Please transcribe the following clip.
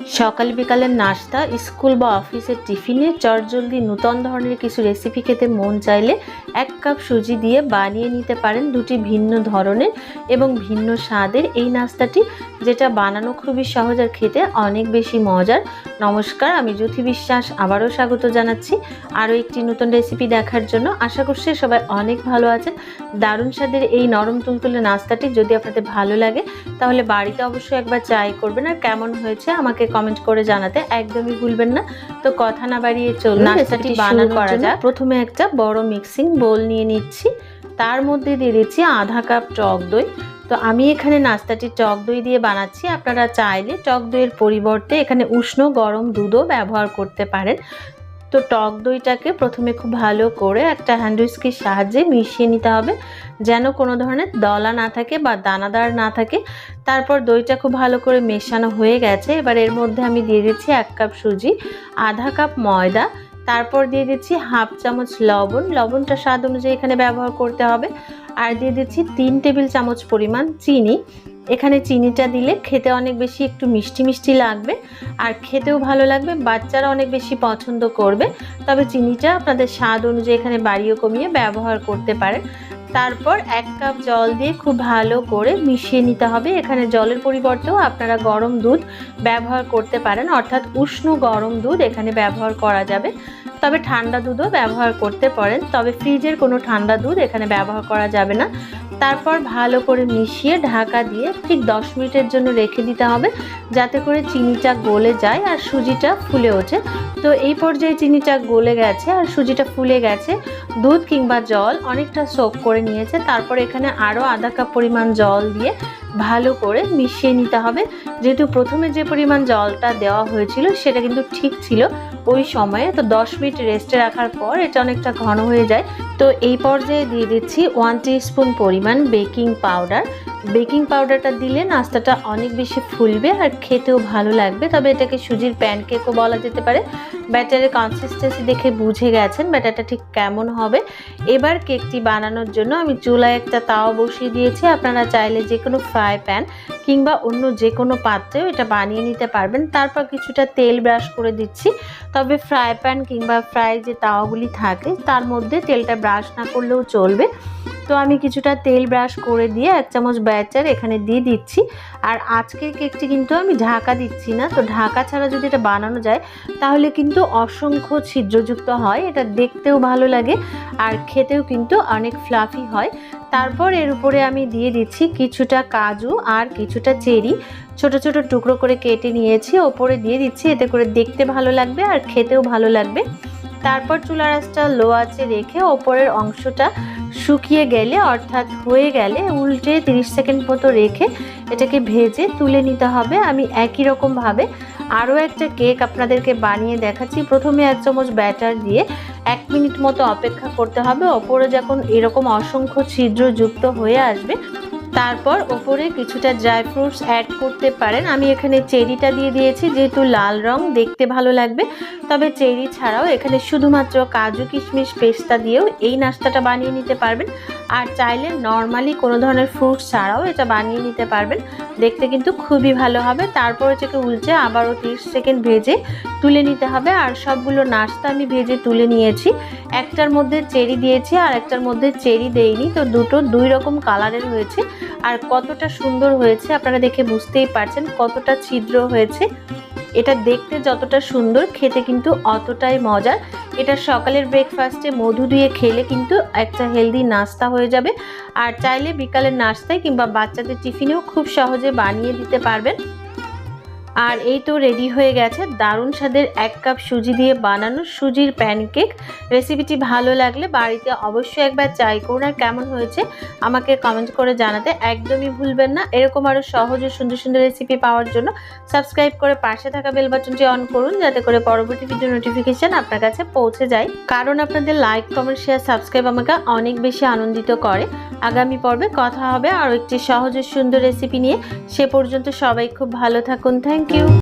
সকাল বিকালের নাস্তা, স্কুল বা অফিসের টিফিনে চটজলদি নূতন ধরনের কিছু রেসিপি খেতে মন চাইলে এক কাপ সুজি দিয়ে বানিয়ে নিতে পারেন দুটি ভিন্ন ধরনের এবং ভিন্ন স্বাদের এই নাস্তাটি, যেটা বানানো খুবই সহজ আর খেতে অনেক বেশি মজার। নমস্কার, আমি জ্যোতি বিশ্বাস, আবারও স্বাগত জানাচ্ছি আরও একটি নতুন রেসিপি দেখার জন্য। আশা করছি সবাই অনেক ভালো আছেন। দারুণ স্বাদের এই নরম তুলতুলে নাস্তাটি যদি আপনাদের ভালো লাগে, তাহলে বাড়িতে অবশ্যই একবার ট্রাই করবেন। আর কেমন হয়েছে আমাকে কমেন্ট করে জানাতে একদমই ভুলবেন না। তো কথা না বাড়িয়ে চলুন নাস্তাটি বানানো করা যাক। প্রথমে একটা বড় মিক্সিং বোল নিয়ে নিচ্ছি। তার মধ্যে দিয়ে দিচ্ছি আধা কাপ টক দই। তো আমি এখানে নাস্তাটি টক দই দিয়ে বানাচ্ছি। আপনারা চাইলে টক দইয়ের পরিবর্তে এখানে উষ্ণ গরম দুধও ব্যবহার করতে পারেন। তো টক দইটাকে প্রথমে খুব ভালো করে একটা হ্যান্ড উইস্কির সাহায্যে মিশিয়ে নিতে হবে, যেন কোনো ধরনের দলা না থাকে বা দানাদার না থাকে। তারপর দইটা খুব ভালো করে মেশানো হয়ে গেছে। এবার এর মধ্যে আমি দিয়ে দিচ্ছি এক কাপ সুজি, আধা কাপ ময়দা, তারপর দিয়ে দিচ্ছি হাফ চামচ লবণ। লবণটা স্বাদ অনুযায়ী এখানে ব্যবহার করতে হবে। আর দিয়ে দিচ্ছি তিন টেবিল চামচ পরিমাণ চিনি। এখানে চিনিটা দিলে খেতে অনেক বেশি একটু মিষ্টি মিষ্টি লাগবে, আর খেতেও ভালো লাগবে, বাচ্চারা অনেক বেশি পছন্দ করবে। তবে চিনিটা আপনাদের স্বাদ অনুযায়ী এখানে বাড়িয়ে কমিয়ে ব্যবহার করতে পারেন। তারপর এক কাপ জল দিয়ে খুব ভালো করে মিশিয়ে নিতে হবে। এখানে জলের পরিবর্তেও আপনারা গরম দুধ ব্যবহার করতে পারেন, অর্থাৎ উষ্ণ গরম দুধ এখানে ব্যবহার করা যাবে। তবে ঠান্ডা দুধও ব্যবহার করতে পারেন, তবে ফ্রিজের কোনো ঠান্ডা দুধ এখানে ব্যবহার করা যাবে না। তারপর ভালো করে মিশিয়ে ঢাকা দিয়ে ঠিক দশ মিনিটের জন্য রেখে দিতে হবে, যাতে করে চিনিটা গলে যায় আর সুজিটা ফুলে ওঠে। তো এই পর্যায়ে চিনিটা গলে গেছে আর সুজিটা ফুলে গেছে। দুধ কিংবা জল অনেকটা সোপ করে নিয়েছে। তারপর এখানে আরও আধা কাপ পরিমাণ জল দিয়ে ভালো করে মিশিয়ে নিতে হবে। যেহেতু প্রথমে যে পরিমাণ জলটা দেওয়া হয়েছিল, সেটা কিন্তু ঠিক ছিল। ওই সময়ে, তো দশ মিনিট রেস্টে রাখার পর এটা অনেকটা ঘন হয়ে যায়। তো এই পর্যায়ে দিয়ে দিচ্ছি ওয়ান স্পুন পরিমাণ বেকিং পাউডার বেকিং পাউডারটা দিলে নাস্তাটা অনেক বেশি ফুলবে আর খেতেও ভালো লাগবে। তবে এটাকে সুজির প্যানকেকও বলা যেতে পারে। ব্যাটারের কনসিস্টেন্সি দেখে বুঝে গেছেন ব্যাটারটা ঠিক কেমন হবে। এবার কেকটি বানানোর জন্য আমি চুলায় একটা তাওয়া বসিয়ে দিয়েছি। আপনারা চাইলে যে কোনো ফ্রাই প্যান কিংবা অন্য যে কোনো পাত্রেও এটা বানিয়ে নিতে পারবেন। তারপর কিছুটা তেল ব্রাশ করে দিচ্ছি। তবে ফ্রাই প্যান কিংবা ফ্রাই যে তাওয়াগুলি থাকে, তার মধ্যে তেলটা ব্রাশ না করলেও চলবে। তো আমি কিছুটা তেল ব্রাশ করে দিয়ে এক চামচ ব্যাটার এখানে দিয়ে দিচ্ছি। আর আজকের কেকটি কিন্তু আমি ঢাকা দিচ্ছি না, তো ঢাকা ছাড়া যদি এটা বানানো যায়, তাহলে কিন্তু অসংখ্য ছিদ্রযুক্ত হয়, এটা দেখতেও ভালো লাগে আর খেতেও কিন্তু অনেক ফ্লাফি হয়। তারপর এর উপরে আমি দিয়ে দিচ্ছি কিছুটা কাজু আর কিছুটা চেরি। ছোট ছোট টুকরো করে কেটে নিয়েছি, ওপরে দিয়ে দিচ্ছি, এতে করে দেখতে ভালো লাগবে আর খেতেও ভালো লাগবে। তারপর চুলার আঁচটা লো আঁচে রেখে ওপরের অংশটা শুকিয়ে গেলে, অর্থাৎ হয়ে গেলে উল্টে 30 সেকেন্ড মতো রেখে এটাকে ভেজে তুলে নিতে হবে। আমি একই রকমভাবে আরও একটা কেক আপনাদেরকে বানিয়ে দেখাচ্ছি। প্রথমে এক চামচ ব্যাটার দিয়ে এক মিনিট মতো অপেক্ষা করতে হবে। ওপরে যখন এরকম অসংখ্য ছিদ্রযুক্ত হয়ে আসবে তারপর ওপরে কিছুটা ড্রাই ফ্রুটস অ্যাড করতে পারেন। আমি এখানে চেরিটা দিয়ে দিয়েছি, যেহেতু লাল রং, দেখতে ভালো লাগবে। তবে চেরি ছাড়াও এখানে শুধুমাত্র কাজু কিশমিশ পেস্তা দিয়েও এই নাস্তাটা বানিয়ে নিতে পারবেন। আর চাইলে নর্মালি কোনো ধরনের ফ্রুটস ছাড়াও এটা বানিয়ে নিতে পারবেন। দেখতে কিন্তু খুবই ভালো হবে। তারপর এটাকে উল্টে আবারও তিরিশ সেকেন্ড ভেজে তুলে নিতে হবে। আর সবগুলো নাস্তা আমি ভেজে তুলে নিয়েছি। একটার মধ্যে চেরি দিয়েছি আর একটার মধ্যে চেরি দেইনি। তো দুটো দুই রকম কালারের হয়েছে। আর কতটা সুন্দর হয়েছে আপনারা দেখে বুঝতেই পারছেন, কতটা ছিদ্র হয়েছে। এটা দেখতে যতটা সুন্দর, খেতে কিন্তু অতটাই মজার। এটা সকালের ব্রেকফাস্টে মধু দিয়ে খেলে কিন্তু একটা হেলদি নাস্তা হয়ে যাবে। আর চাইলে বিকালের নাস্তায় কিংবা বাচ্চাদের টিফিনেও খুব সহজে বানিয়ে দিতে পারবেন। আর এই তো রেডি হয়ে গেছে। দারুণ স্বাদের এক কাপ সুজি দিয়ে বানানো সুজির প্যানকেক রেসিপিটি ভালো লাগলে বাড়িতে অবশ্যই একবার ট্রাই করুন আর কেমন হয়েছে আমাকে কমেন্ট করে জানাতে একদমই ভুলবেন না। এরকম আরও সহজ ও সুন্দর সুন্দর রেসিপি পাওয়ার জন্য সাবস্ক্রাইব করে পাশে থাকা বেল বাটনটি অন করুন যাতে করে পরবর্তী ভিডিও নোটিফিকেশান আপনার কাছে পৌঁছে যায়। কারণ আপনাদের লাইক কমেন্ট শেয়ার সাবস্ক্রাইব আমাকে অনেক বেশি আনন্দিত করে। আগামী পর্বে কথা হবে আরও একটি সহজ ও সুন্দর রেসিপি নিয়ে। সে পর্যন্ত সবাই খুব ভালো থাকুন। Thank Thank you.